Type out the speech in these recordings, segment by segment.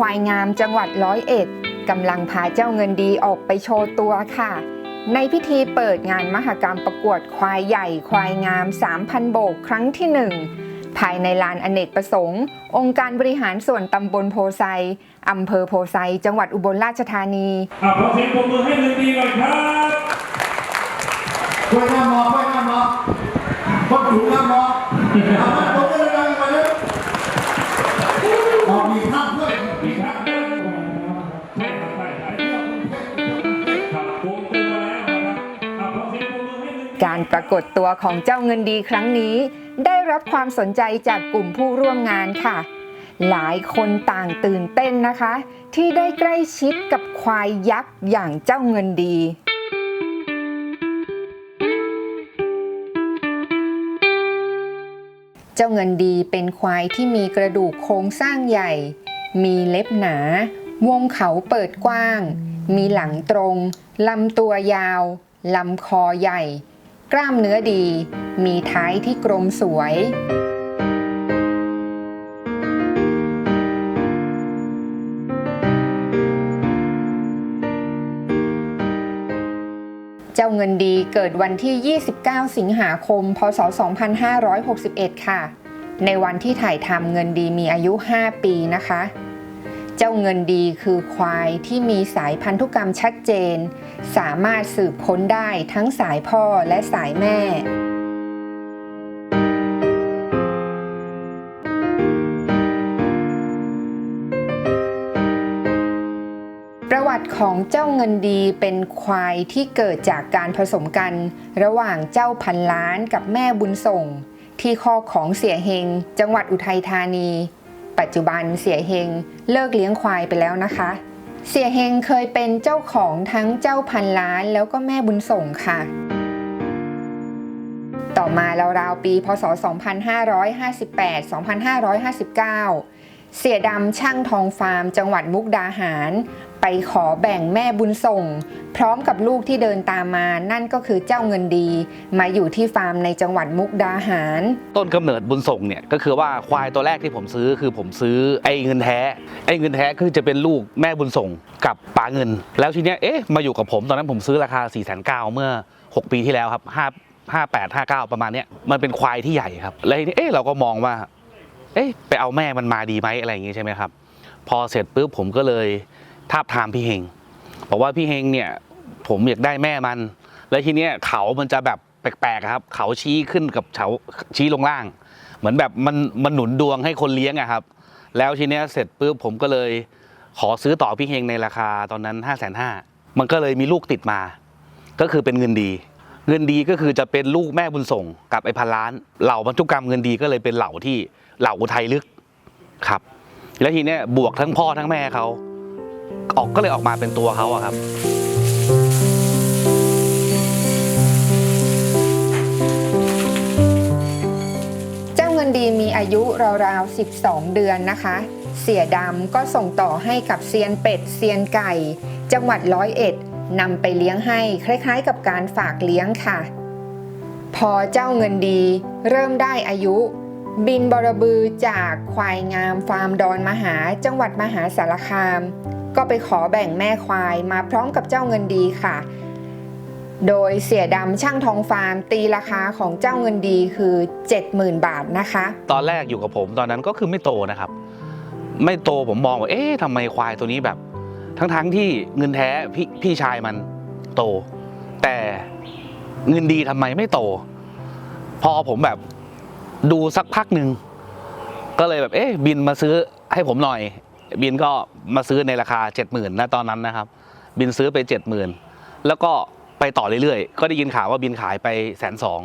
ยิ่งยงฟาร์มควายงามจังหวัดร้อยเอ็ดกำลังพาเจ้าเงินดีออกไปโชว์ตัวค่ะ ในพิธีเปิดงานมหกรรมประกวดควายใหญ่ควายงาม 3,000 โบกครั้งที่ 1 ภายในลานอเนกประสงค์ องค์การบริหารส่วนตำบลโพไซอำเภอโพไซจังหวัดอุบลราชธานีอะขอเสียงปรบมือให้หนึ่งดีก่อนครับช่วยหน้ามอช่วยหน้ามอคนถูกหน้ามอ ปรากฏตัวของเจ้าเงินดีครั้งนี้ ได้รับความสนใจจากกลุ่มผู้ร่วมงานค่ะ หลายคนต่างตื่นเต้นนะคะ ที่ได้ใกล้ชิดกับควายยักษ์อย่างเจ้าเงินดีเจ้าเงินดีเป็นควายที่มีกระดูกโครงสร้างใหญ่ มีเล็บหนา วงเขาเปิดกว้าง มีหลังตรง ลำตัวยาว ลำคอใหญ่ กล้ามเนื้อดี มีท้ายที่กลมสวย เจ้าเงินดีเกิดวันที่ 29 สิงหาคม พศ 2561 ค่ะ ในวันที่ถ่ายทำเงินดีมีอายุ 5 ปีนะคะ เจ้าเงินดีคือควายที่มีสายพันธุกรรมชัดเจน สามารถสืบค้นได้ทั้งสายพ่อและสายแม่ประวัติของเจ้าเงินดีเป็นควายที่เกิดจากการผสมกัน ระหว่างเจ้าพันล้านกับแม่บุญส่ง ที่คอของเสียเฮง จังหวัดอุทัยธานี ปัจจุบันเสียเฮงเลิกเลี้ยงควายไปแล้วนะคะ เสียเฮงเคยเป็นเจ้าของทั้งเจ้าพันล้านแล้วก็แม่บุญส่งค่ะ ต่อมาราวๆปี พศ 2558-2559 เสียดำช่างทองฟาร์ม จังหวัดมุกดาหาร ไปขอแบ่งแม่บุญส่ง พร้อมกับลูกที่เดินตามมานั่นก็คือเจ้าเงินดี มาอยู่ที่ฟาร์มในจังหวัดมุกดาหาร ต้นกำเนิดบุญส่งเนี่ยก็คือว่าควายตัวแรกที่ผมซื้อคือผมซื้อไอ้เงินแท้ไอ้เงินแท้คือจะเป็นลูกแม่บุญส่งกับป๋าเงิน แล้วทีเนี้ยเอ๊ะมาอยู่กับผมตอนนั้นผมซื้อราคา4ี่แสนเก้าเมื่อ 6 ปีที่แล้วครับ5 5 8 5 9 ประมาณเนี้ยมันเป็นควายที่ใหญ่ครับแล้วทีนี้เอ๊ะเราก็มองว่าเอ๊ะไปเอาแม่มันมาดีไหมอะไรอย่างงี้ใช่ไหมครับ พอเสร็จปุ๊บผมก็เลย ทาบทามพี่เฮงบอกว่าพี่เฮงเนี่ยผมอยากได้แม่มัน แล้วทีเนี้ยเขามันจะแบบแปลกๆครับ เขาชี้ขึ้นกับเขาชี้ลงล่าง เหมือนแบบมันมันหนุนดวงให้คนเลี้ยงอะครับ แล้วทีเนี้ยเสร็จปุ๊บผมก็เลยขอซื้อต่อพี่เฮงในราคาตอนนั้น5้าแสนห้ามันก็เลยมีลูกติดมา ก็คือเป็นเงินดี เงินดีก็คือจะเป็นลูกแม่บุญส่งกับไอ้พันล้าน เหล่าบรรทุกรรมเงินดีก็เลยเป็นเหล่าที่เหล่าอุทัยลึกครับ แล้วทีเนี้ยบวกทั้งพ่อทั้งแม่เขา ออกก็เลยออกมาเป็นตัวเขาอะครับ เจ้าเงินดีมีอายุราวๆ 12 เดือนนะคะ เสียดำก็ส่งต่อให้กับเซียนเป็ดเซียนไก่ จังหวัดร้อยเอ็ดนำไปเลี้ยงให้คล้ายๆ กับการฝากเลี้ยงค่ะ พอเจ้าเงินดี เริ่มได้อายุ บินบรบือจากควายงามฟาร์มดอนมหาจังหวัดมหาสารคาม ก็ไปขอแบ่งแม่ควายมาพร้อมกับเจ้าเงินดีค่ะ โดยเสียดำช่างทองฟาร์มตีราคาของเจ้าเงินดีคือ 70,000 บาทนะคะ ตอนแรกอยู่กับผมตอนนั้นก็คือไม่โตนะครับ ไม่โตผมมองว่าเอ๊ะทำไมควายตัวนี้แบบ ทั้งๆที่เงินแท้พี่พี่ชายมันโต แต่เงินดีทำไมไม่โต พอผมแบบดูสักพักหนึ่งก็เลยแบบเอ๊ะบินมาซื้อให้ผมหน่อย บินก็มาซื้อในราคาเจ็ดหมื่นนะตอนนั้นนะครับ บินซื้อไปเจ็ดหมื่นแล้วก็ไปต่อเรื่อยๆ ก็ได้ยินข่าวว่าบินขายไปแสนสอง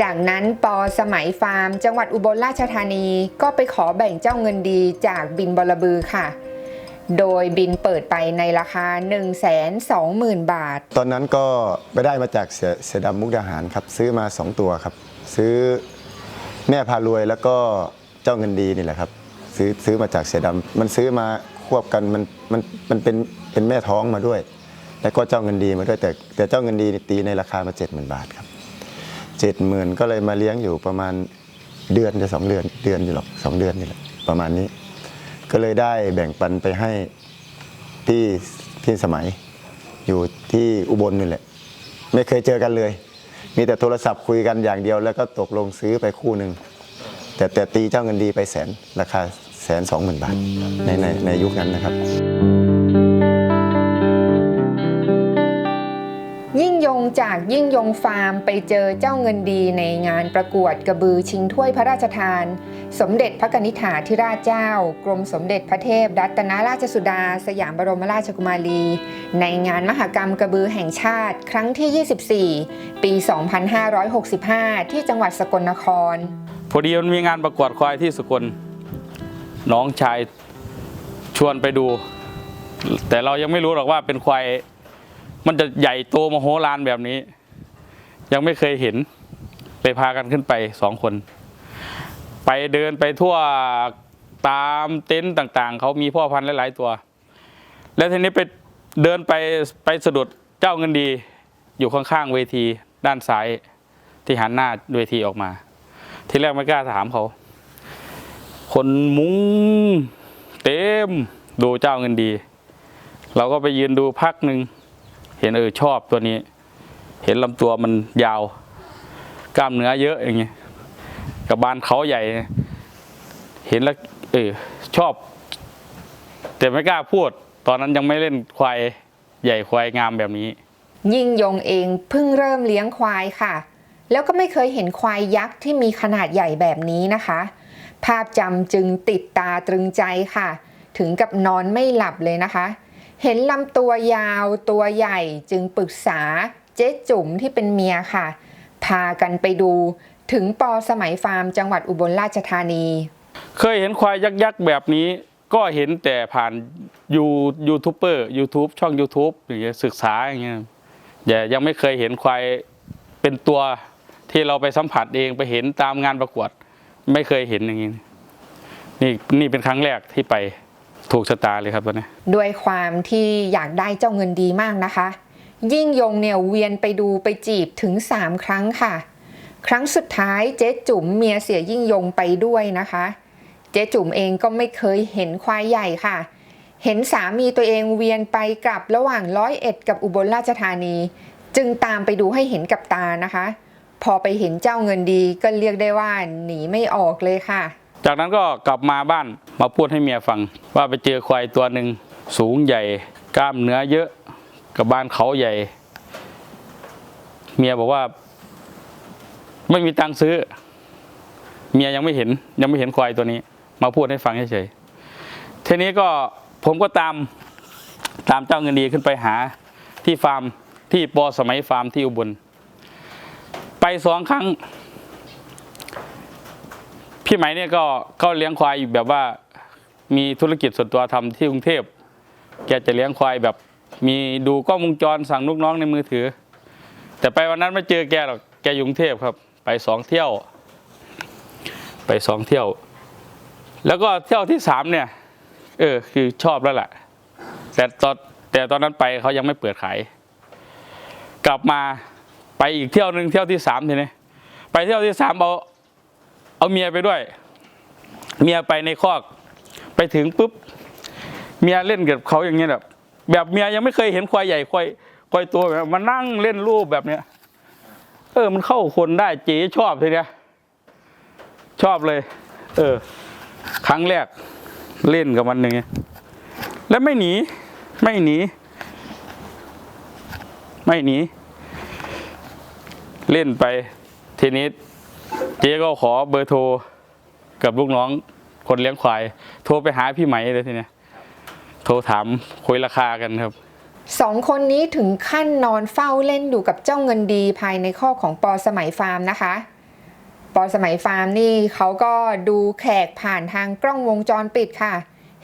จากนั้นปอสมัยฟาร์ม จังหวัดอุบลราชธานีก็ไปขอแบ่งเจ้าเงินดีจากบินบรบือค่ะ โดยบินเปิดไปในราคา 120,000 บาท ตอนนั้นก็ไปได้มาจากเสือเสือดำมุกดาหารครับ ซื้อมา 2 ตัวครับ ซื้อ แม่พารวยแล้วก็เจ้าเงินดีนี่แหละครับ ซื้อซื้อมาจากเสือดำมันซื้อมาควบกันมันมันมันเป็นเป็นแม่ท้องมาด้วย แล้วก็เจ้าเงินดีมาด้วยแต่แต่เจ้าเงินดีตีในราคามา70,000บาทครับ70,000ก็เลยมาเลี้ยงอยู่ประมาณเดือนจะสองเดือนเดือนอยู่หรอกสองเดือนนี่แหละประมาณนี้ ก็เลยได้แบ่งปันไปให้พี่พี่สมัยอยู่ที่อุบลนี่แหละ ไม่เคยเจอกันเลย มีแต่โทรศัพท์คุยกันอย่างเดียว แล้วก็ตกลงซื้อไปคู่หนึ่งแต่แต่ตีเจ้าเงินดีไปแสนราคาแสนสองหมื่นบาทในในในยุคนั้นนะครับ จากยิ่งยงฟาร์มไปเจอเจ้าเงินดีในงานประกวดกระบือชิงถ้วยพระราชทาน สมเด็จพระกนิษฐาธิราชเจ้า กรมสมเด็จพระเทพรัตนราชสุดา สยามบรมราชกุมารี ในงานมหกรรมกระบือแห่งชาติ ครั้งที่ 24 ปี 2565 ที่จังหวัดสกลนคร พอดีมันมีงานประกวดควายที่สกลน้องชายชวนไปดู แต่เรายังไม่รู้หรอกว่าเป็นควาย มันจะใหญ่โตมโหฬารแบบนี้ ยังไม่เคยเห็นไปพากันขึ้นไปสองคน ไปเดินไปทั่วตามเต็นท์ต่างๆ เขามีพ่อพันธุ์หลายๆตัว แล้วทีนี้ไปเดินไปไปสะดุดเจ้าเงินดี อยู่ข้างๆเวทีด้านซ้ายที่หันหน้าเวทีออกมา ทีแรกไม่กล้าถามเขา คนมุ้งเต็มดูเจ้าเงินดี เราก็ไปยืนดูพักหนึ่ง เห็นเออชอบตัวนี้ เห็นลำตัวมันยาว กล้ามเนื้อเยอะอย่างเงี้ยกับบานเขาใหญ่ เห็นแล้วเออชอบ แต่ไม่กล้าพูด ตอนนั้นยังไม่เล่นควายใหญ่ควายงามแบบนี้ ยิ่งยงเองเพิ่งเริ่มเลี้ยงควายค่ะ แล้วก็ไม่เคยเห็นควายยักษ์ที่มีขนาดใหญ่แบบนี้นะคะ ภาพจำจึงติดตาตรึงใจค่ะ ถึงกับนอนไม่หลับเลยนะคะ เห็นลำตัวยาวตัวใหญ่จึงปรึกษาเจ๊จุ๋มที่เป็นเมียค่ะ พากันไปดูถึงปอสมัยฟาร์มจังหวัดอุบลราชธานี เคยเห็นควายยักษ์ๆแบบนี้ก็เห็นแต่ผ่านยูยูทูบเบอร์ยูทูบช่อง YouTube อย่างเงี้ยศึกษาอย่างเงี้ยอย่ายังไม่เคยเห็นควายเป็นตัวที่เราไปสัมผัสเองไปเห็นตามงานประกวด ไม่เคยเห็นอย่างนี้ นี่นี่เป็นครั้งแรกที่ไป ถูกชะตาเลยครับตอนนี้ด้วยความที่อยากได้เจ้าเงินดีมากนะคะ ยิ่งยงเนี่ยเวียนไปดูไปจีบถึง 3 ครั้งค่ะ ครั้งสุดท้ายเจ๊จุ๋มเมียเสียยิ่งยงไปด้วยนะคะ เจ๊จุ๋มเองก็ไม่เคยเห็นควายใหญ่ค่ะ เห็นสามีตัวเองเวียนไปกลับระหว่างร้อยเอ็ดกับอุบลราชธานี จึงตามไปดูให้เห็นกับตานะคะ พอไปเห็นเจ้าเงินดีก็เรียกได้ว่าหนีไม่ออกเลยค่ะ จากนั้นก็กลับมาบ้านมาพูดให้เมียฟัง ว่าไปเจอควายตัวหนึ่งสูงใหญ่ กล้ามเนื้อเยอะกับบ้านเขาใหญ่ เมียบอกว่า ไม่มีตังค์ซื้อ เมียยังไม่เห็น ยังไม่เห็นควายตัวนี้ มาพูดให้ฟังเฉยๆทีนี้ก็ผมก็ตามตามเจ้าเงินดีขึ้นไปหาที่ฟาร์มที่ปอสมัยฟาร์มที่อุบลไปสองครั้ง พี่ไหมเนี่ยก็ก็เลี้ยงควายอยู่แบบว่ามีธุรกิจส่วนตัวทำที่กรุงเทพ แกจะเลี้ยงควายแบบมีดูกล้องวงจรสั่งลูกน้องในมือถือ แต่ไปวันนั้นไม่เจอแกหรอก แกอยู่กรุงเทพครับ ไปสองเที่ยว ไปสองเที่ยว แล้วก็เที่ยวที่สามเนี่ย เออ คือชอบแล้วแหละ แต่ตอนแต่ตอนนั้นไปเขายังไม่เปิดขาย กลับมาไปอีกเที่ยวหนึ่งเที่ยวที่สามทีนี้ไปเที่ยวที่สามเอา เอาเมียไปด้วย เมียไปในคอก ไปถึงปุ๊บ เมียเล่นกับเขาอย่างเงี้ยแบบแบบเมียยังไม่เคยเห็นควายใหญ่ควายควายตัวแบบมานั่งเล่นรูปแบบเนี้ยเออ มันเข้าคนได้เจ๊ชอบทีเนี้ยชอบเลย เออ ครั้งแรกเล่นกับมันอย่างเงี้ยแล้วไม่หนี ไม่หนี ไม่หนี เล่นไปทีนี้ เจ๊ก็ขอเบอร์โทรกับลูกน้องคนเลี้ยงควาย โทรไปหาพี่ไหมเลยทีเนี้ยโทรถามคุยราคากันครับ สองคนนี้ถึงขั้นนอนเฝ้าเล่นอยู่กับเจ้าเงินดีภายในข้อของปอสมัยฟาร์มนะคะ ปอสมัยฟาร์มนี่เขาก็ดูแขกผ่านทางกล้องวงจรปิดค่ะ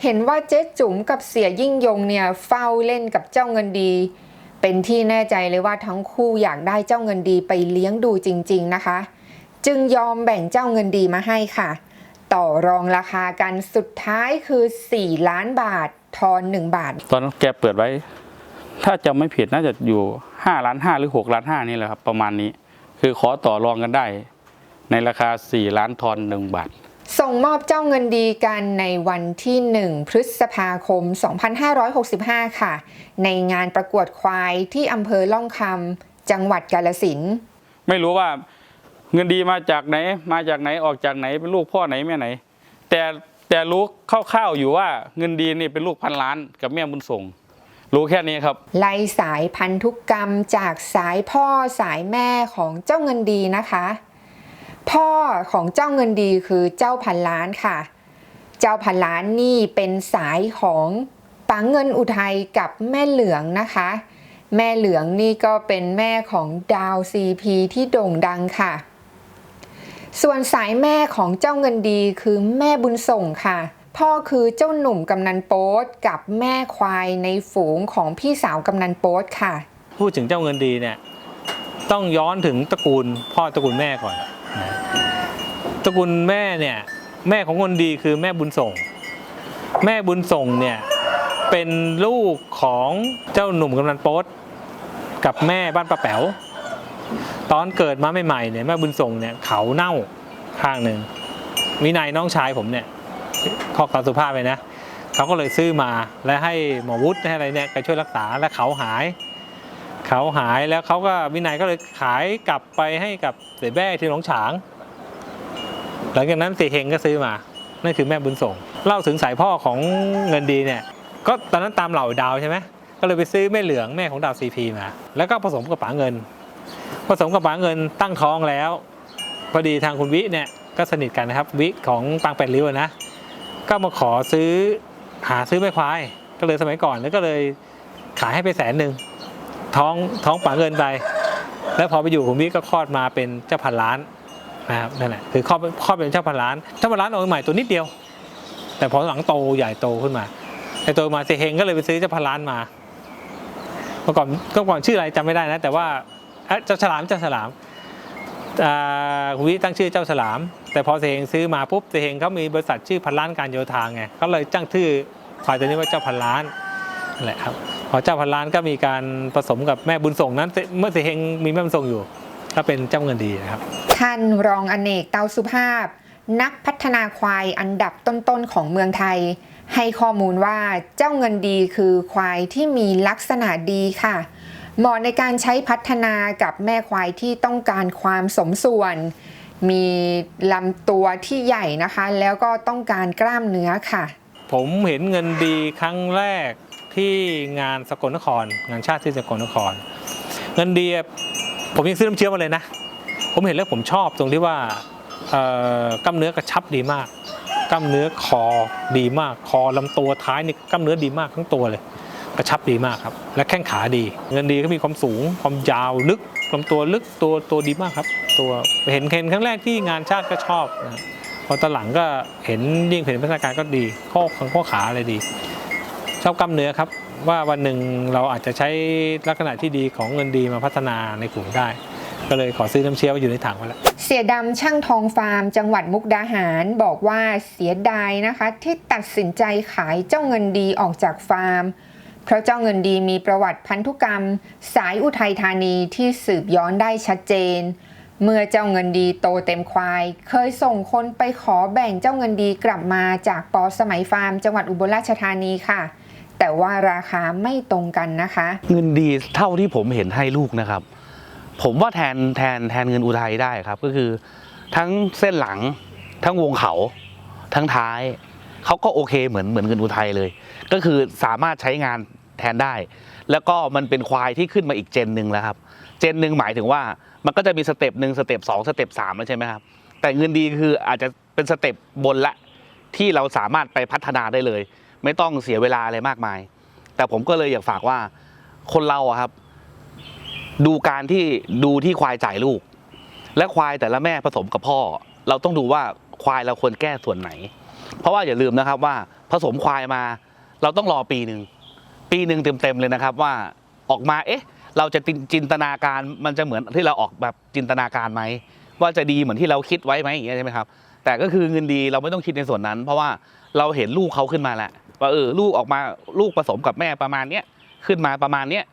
เห็นว่าเจ๊จุ๋มกับเสียยิ่งยงเนี่ยเฝ้าเล่นกับเจ้าเงินดี เป็นที่แน่ใจเลยว่าทั้งคู่อยากได้เจ้าเงินดีไปเลี้ยงดูจริง ๆนะคะ จึงยอมแบ่งเจ้าเงินดีมาให้ค่ะ ต่อรองราคากันสุดท้ายคือ 4 ล้านบาท ทอน 1 บาท ตอนนั้นแกเปิดไว้ ถ้าจำไม่ผิดน่าจะอยู่ห้าล้านห้าหรือหกล้านห้านี่แหละครับ ประมาณนี้ คือขอต่อรองกันได้ ในราคา 4 ล้านทอน 1 บาทส่งมอบเจ้าเงินดีกันในวันที่ 1 พฤษภาคม 2565 ค่ะ ในงานประกวดควายที่อำเภอล่องคำจังหวัดกาลสินธุ์ไม่รู้ว่า เงินดีมาจากไหน มาจากไหนออกจากไหนเป็นลูกพ่อไหนแม่ไหน แต่แต่รู้คร่าวๆอยู่ว่าเงินดีนี่เป็นลูกพันล้านกับแม่บุญส่ง รู้แค่นี้ครับไล่สายพันธุกรรมจากสายพ่อสายแม่ของเจ้าเงินดีนะคะ พ่อของเจ้าเงินดีคือเจ้าพันล้านค่ะ เจ้าพันล้านนี่เป็นสายของปังเงินอุทัยกับแม่เหลืองนะคะ แม่เหลืองนี่ก็เป็นแม่ของดาวซีพีที่โด่งดังค่ะ ส่วนสายแม่ของเจ้าเงินดีคือแม่บุญส่งค่ะ พ่อคือเจ้าหนุ่มกำนันโป๊ตกับแม่ควายในฝูงของพี่สาวกำนันโป๊ตค่ะ พูดถึงเจ้าเงินดีเนี่ยต้องย้อนถึงตระกูลพ่อตระกูลแม่ก่อนนะตระกูลแม่เนี่ยแม่ของคนดีคือแม่บุญส่ง แม่บุญส่งเนี่ยเป็นลูกของเจ้าหนุ่มกำนันโป๊ตกับแม่บ้านป้าแป๋ว ตอนเกิดมาใหม่ๆเนี่ยแม่บุญส่งเนี่ยเขาเน่าข้างหนึ่งวินัยน้องชายผมเนี่ยข้อความสุภาพเลยนะเขาก็เลยซื้อมาและให้หมอวุฒิให้อะไรเนี่ยไปช่วยรักษาและเขาหาย เขาหายแล้วเขาก็วินัยก็เลยขายกลับไปให้กับเสียแบ้ที่หนองฉาง หลังจากนั้นเสียเฮงก็ซื้อมานั่นคือแม่บุญส่ง เล่าถึงสายพ่อของเงินดีเนี่ยก็ตอนนั้นตามเหล่าดาวใช่ไหมก็เลยไปซื้อแม่เหลืองแม่ของดาวซีพีมา แล้วก็ผสมกับป๋าเงิน ผสมกับป๋าเงินตั้งท้องแล้วพอดีทางคุณวิเนี่ยก็สนิทกันนะครับวิของปางแปดริ้วนะ ก็มาขอซื้อหาซื้อแม่ควาย ก็เลยสมัยก่อนแล้วก็เลยขายให้ไปแสนหนึ่งท้องท้องป๋าเงินไป แล้วพอไปอยู่คุณวิก็คลอดมาเป็นเจ้าพันล้านนะครับนั่นแหละคือคลอดคลอดเป็นเจ้าพันล้านเจ้าพันล้านออกใหม่ตัวนิดเดียว แต่พอหลังโตใหญ่โตขึ้นมาไอโตมาเซเฮงก็เลยไปซื้อเจ้าพันล้านมาเมื่อก่อนก็ก่อนชื่ออะไรจำไม่ได้นะ แต่ว่า เอ๊ะเจ้าฉลามเจ้าฉลามอ่าคุณวิตั้งชื่อเจ้าฉลาม แต่พอเซเฮงซื้อมาปุ๊บเซเฮงเขามีบริษัทชื่อพันล้านการโยธาไงก็เลยตั้งชื่อควายตัวนี้ว่าเจ้าพันล้านนั่นแหละครับพอเจ้าพันล้านก็มีการผสมกับแม่บุญส่งนั้น เมื่อเสงมีแม่บุญส่งอยู่ ก็เป็นเจ้าเงินดีนะครับ ท่านรองอเนกเตาสุภาพ นักพัฒนาควายอันดับต้นๆของเมืองไทย ให้ข้อมูลว่าเจ้าเงินดีคือควายที่มีลักษณะดีค่ะ เหมาะในการใช้พัฒนากับแม่ควายที่ต้องการความสมส่วน มีลำตัวที่ใหญ่นะคะ แล้วก็ต้องการกล้ามเนื้อค่ะ ผมเห็นเงินดีครั้งแรกที่งานสกลนคร งานชาติที่สกลนคร เงินดีผมยังซื้อน้ำเชื้อมาเลยนะ ผมเห็นแล้วผมชอบตรงที่ว่ากล้ามเนื้อกระชับดีมาก กล้ามเนื้อคอดีมาก คอลำตัวท้ายนี่กล้ามเนื้อดีมากทั้งตัวเลย กระชับดีมากครับ และแข้งขาดี เงินดีก็มีความสูง ความยาวลึกลำตัวลึกตัวตัวดีมากครับ ตัวเห็นเห็นครั้งแรกที่งานชาติก็ชอบนะพอตอนหลังก็เห็นยิ่งเห็นพัฒนาการก็ดีข้อข้อขาอะไรดี ชอบกล้ามเนื้อครับ ว่าวันหนึ่งเราอาจจะใช้ลักษณะที่ดีของเงินดีมาพัฒนาในกลุ่มได้ ก็เลยขอซื้อน้ำเชื้อไว้อยู่ในถังไว้แล้วเสียดำช่างทองฟาร์ม จังหวัดมุกดาหารบอกว่าเสียดายนะคะ ที่ตัดสินใจขายเจ้าเงินดีออกจากฟาร์ม พราะเจ้าเงินดีมีประวัติพันธุกรรม สายอุทัยธานีที่สืบย้อนได้ชัดเจน เมื่อเจ้าเงินดีโตเต็มควาย เคยส่งคนไปขอแบ่งเจ้าเงินดีกลับมาจากปอสมัยฟาร์ม จังหวัดอุบลราชธานีค่ะ แต่ว่าราคาไม่ตรงกันนะคะ เงินดีเท่าที่ผมเห็นให้ลูกนะครับ ผมว่าแทนแทนแทนเงินอุทัยได้ครับ ก็คือทั้งเส้นหลัง ทั้งวงเขา ทั้งท้ายเขาก็โอเคเหมือนเหมือนเงินอุทัยเลย ก็คือสามารถใช้งาน แทนได้ แล้วก็มันเป็นควายที่ขึ้นมาอีกเจนหนึ่งแล้วครับ เจนหนึ่งหมายถึงว่ามันก็จะมีสเต็ปหนึ่งสเต็ปสองสเต็ปสามแล้วใช่ไหมครับ แต่เงินดีคืออาจจะเป็นสเต็ปบนละที่เราสามารถไปพัฒนาได้เลย ไม่ต้องเสียเวลาอะไรมากมาย แต่ผมก็เลยอยากฝากว่าคนเราอะครับ ดูการที่ดูที่ควายจ่ายลูก และควายแต่ละแม่ผสมกับพ่อ เราต้องดูว่าควายเราควรแก้ส่วนไหน เพราะว่าอย่าลืมนะครับว่าผสมควายมา เราต้องรอปีหนึ่ง ปีหนึ่งเต็มๆเลยนะครับว่าออกมาเอ๊ะเราจะจินตนาการมันจะเหมือนที่เราออกแบบจินตนาการไหมว่าจะดีเหมือนที่เราคิดไว้ไหมอย่างเงี้ยใช่ไหมครับแต่ก็คือเงินดีเราไม่ต้องคิดในส่วนนั้น เพราะว่าเราเห็นลูกเขาขึ้นมาแล้วว่าเออลูกออกมาลูกผสมกับแม่ประมาณเนี้ยขึ้นมาประมาณเนี้ย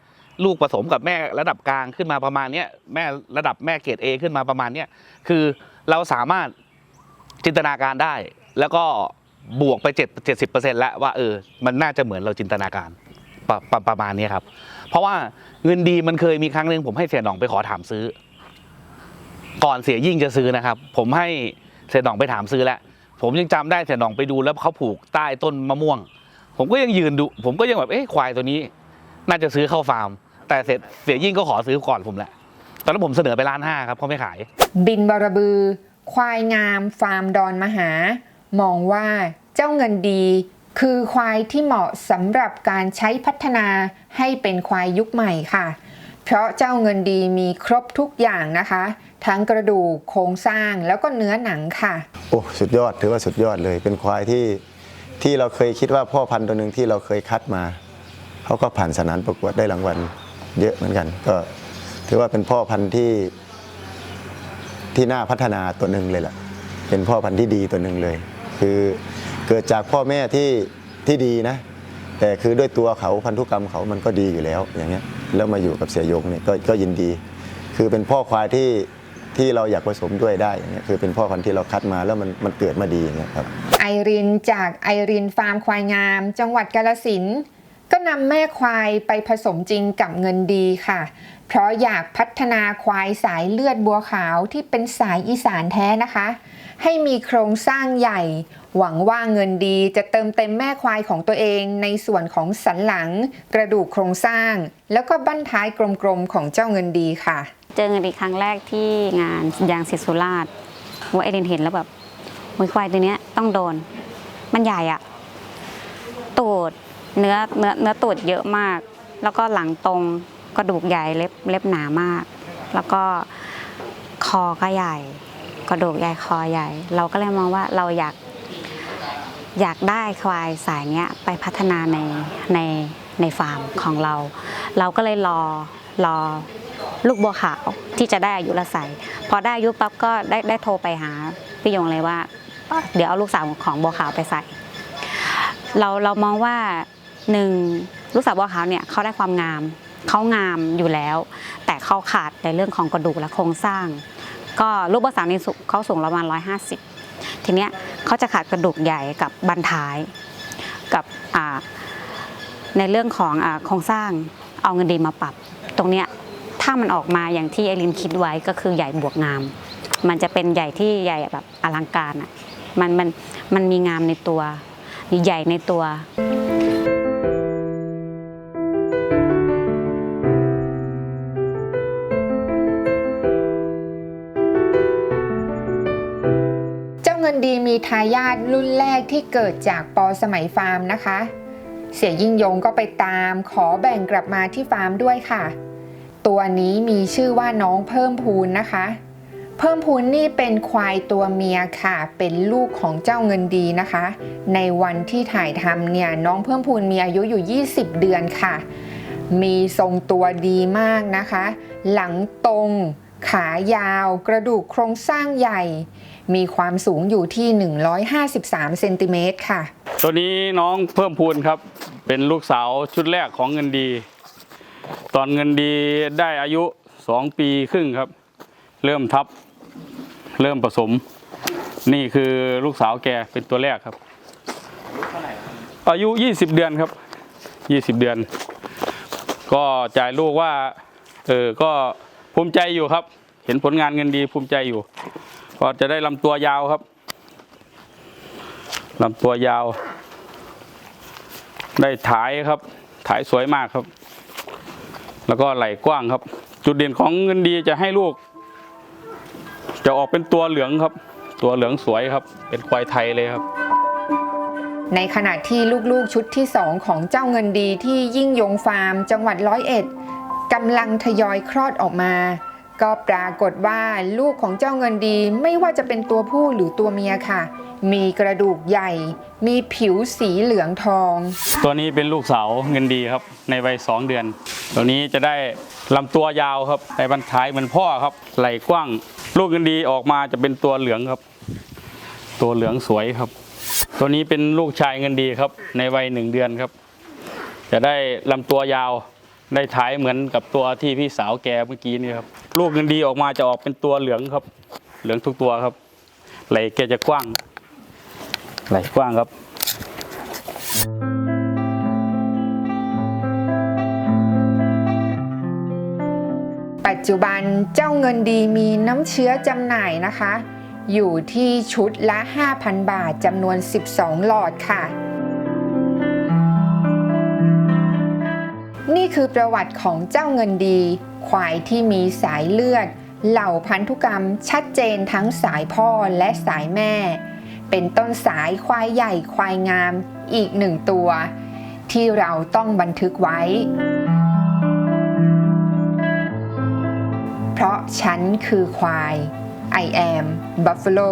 ลูกผสมกับแม่ระดับกลางขึ้นมาประมาณเนี้ยแม่ระดับแม่เกรดเอขึ้นมาประมาณเนี้ยคือเราสามารถจินตนาการได้ แล้วก็บวกไปเจ็ดเจ็ดสิบเปอร์เซ็นต์แล้วว่าเออมันน่าจะเหมือนเราจินตนาการ ประปรประมาณนี้ครับ เพราะว่าเงินดีมันเคยมีครั้งหนึ่งผมให้เสียหนองไปขอถามซื้อ ก่อนเสียยิ่งจะซื้อนะครับ ผมให้เสียหนองไปถามซื้อแล้วผมยังจำได้เสียหนองไปดูแล้วเขาผูกใต้ต้นมะม่วง ผมก็ยังยืนดู ผมก็ยังแบบเอ๊ะควายตัวนี้ น่าจะซื้อเข้าฟาร์ม แต่เสร็จเสียยิ่งก็ขอซื้อก่อนผมแหละตอนนั้นผมเสนอไปล้านห้าครับเขาไม่ขาย บินบารบือ ควายงาม ฟาร์มดอนมหา มองว่าเจ้าเงินดี คือควายที่เหมาะสำหรับการใช้พัฒนาให้เป็นควายยุคใหม่ค่ะ เพราะเจ้าเงินดีมีครบทุกอย่างนะคะ ทั้งกระดูกโครงสร้างแล้วก็เนื้อหนังค่ะ โอ้สุดยอดถือว่าสุดยอดเลย เป็นควายที่ที่เราเคยคิดว่าพ่อพันธุ์ตัวหนึ่งที่เราเคยคัดมาเขาก็ผ่านสนามประกวดได้รางวัลเยอะเหมือนกัน ก็ถือว่าเป็นพ่อพันธุ์ที่ที่น่าพัฒนาตัวหนึ่งเลยแหละเป็นพ่อพันธุ์ที่ดีตัวหนึ่งเลย คือ เกิดจากพ่อแม่ที่ที่ดีนะ แต่คือด้วยตัวเขาพันธุกรรมเขามันก็ดีอยู่แล้วอย่างเงี้ยแล้วมาอยู่กับเสียยงเนี่ยก็ก็ยินดี คือเป็นพ่อควายที่ที่เราอยากผสมด้วยได้อย่างเงี้ยคือเป็นพ่อพันธุ์ที่เราคัดมาแล้วมันมันเกิดมาดีอย่างเงี้ยครับไอรินจากไอรินฟาร์มควายงาม จังหวัดกาลสินก็นำแม่ควายไปผสมจริงกับเงินดีค่ะ เพราะอยากพัฒนาควายสายเลือดบัวขาวที่เป็นสายอีสานแท้นะคะ ให้มีโครงสร้างใหญ่ หวังว่าเงินดีจะเติมเต็มแม่ควายของตัวเองในส่วนของสันหลัง กระดูกโครงสร้าง แล้วก็บั้นท้ายกลมๆของเจ้าเงินดีค่ะ เจอเงินดีครั้งแรกที่งานยางศิษย์สุราษฎร์ว่าเอเดนเห็นแล้วแบบมวยควายตัวเนี้ยต้องโดน มันใหญ่อะตูดเนื้อเนื้อเนื้อตูดเยอะมาก แล้วก็หลังตรงกระดูกใหญ่เล็บเล็บหนามาก แล้วก็คอก็ใหญ่ กระดูกใหญ่คอใหญ่ เราก็เลยมองว่าเราอยากอยากได้ควายสายนี้ไปพัฒนาในในในฟาร์มของเรา เราก็เลยรอรอลูกบัวขาวที่จะได้อายุละใสพอได้อายุปั๊บก็ได้ได้โทรไปหาพี่ยงเลยว่า เดี๋ยวเอาลูกสาวของบัวขาวไปใส่ เราเรามองว่าหนึ่งลูกสาวบัวขาวเนี่ยเขาได้ความงามเขางามอยู่แล้ว แต่เขาขาดในเรื่องของกระดูกและโครงสร้าง ก็ลูกบัวสาวนี่เขาสูงประมาณร้อยห้าสิบทีเนี้ยเขาจะขาดกระดูกใหญ่กับบันท้าย กับในเรื่องของโครงสร้างเอาเงินดีมาปรับ ตรงเนี้ยถ้ามันออกมาอย่างที่ไอรินคิดไว้ก็คือใหญ่บวกงาม มันจะเป็นใหญ่ที่ใหญ่แบบอลังการอะมันมันมันมีงามในตัว ใหญ่ในตัว มีทายาทรุ่นแรกที่เกิดจากปอสมัยฟาร์มนะคะ เสียยิ่งยงก็ไปตามขอแบ่งกลับมาที่ฟาร์มด้วยค่ะ ตัวนี้มีชื่อว่าน้องเพิ่มพูนนะคะ เพิ่มพูนนี่เป็นควายตัวเมียค่ะ เป็นลูกของเจ้าเงินดีนะคะ ในวันที่ถ่ายทำเนี่ยน้องเพิ่มพูนมีอายุอยู่ 20 เดือนค่ะ มีทรงตัวดีมากนะคะ หลังตรง ขายาว กระดูกโครงสร้างใหญ่ มีความสูงอยู่ที่ 153เซนติเมตรค่ะ ตัวนี้น้องเพิ่มพูนครับ เป็นลูกสาวชุดแรกของเงินดี ตอนเงินดีได้อายุสองปีครึ่งครับ เริ่มทับ เริ่มผสม นี่คือลูกสาวแกเป็นตัวแรกครับ อายุ 20 เดือนครับ 20 เดือน ก็จ่ายลูกว่า เออก็ ภูมิใจอยู่ครับ เห็นผลงานเงินดีภูมิใจอยู่ก็จะได้ลำตัวยาวครับลำตัวยาว ได้ถ่ายครับ ถ่ายสวยมากครับ แล้วก็ไหล่กว้างครับ จุดเด่นของเงินดีจะให้ลูก จะออกเป็นตัวเหลืองครับ ตัวเหลืองสวยครับ เป็นควายไทยเลยครับในขณะที่ลูกๆชุดที่ 2 ของเจ้าเงินดีที่ยิ่งยงฟาร์ม จังหวัดร้อยเอ็ด กำลังทยอยคลอดออกมา ก็ปรากฏว่าลูกของเจ้าเงินดีไม่ว่าจะเป็นตัวผู้หรือตัวเมียค่ะ มีกระดูกใหญ่ มีผิวสีเหลืองทอง ตัวนี้เป็นลูกสาวเงินดีครับ ในวัยสองเดือน ตัวนี้จะได้ลำตัวยาวครับในบรรท้ายเหมือนพ่อครับ ไหล่กว้าง ลูกเงินดีออกมาจะเป็นตัวเหลืองครับ ตัวเหลืองสวยครับ ตัวนี้เป็นลูกชายเงินดีครับ ในวัยหนึ่งเดือนครับ จะได้ลำตัวยาว ได้ท้ายเหมือนกับตัวที่พี่สาวแกเมื่อกี้นี่ครับลูกเงินดีออกมาจะออกเป็นตัวเหลืองครับ เหลืองทุกตัวครับไหลแกจะกว้างไหลกว้างครับ ปัจจุบันเจ้าเงินดีมีน้ำเชื้อจำหน่ายนะคะ อยู่ที่ชุดละ 5,000 บาทจำนวน 12 หลอดค่ะ นี่คือประวัติของเจ้าเงินดี ควายที่มีสายเลือด เหล่าพันธุกรรมชัดเจนทั้งสายพ่อและสายแม่ เป็นต้นสายควายใหญ่ควายงามอีกหนึ่งตัว ที่เราต้องบันทึกไว้ เพราะฉันคือควาย I am Buffalo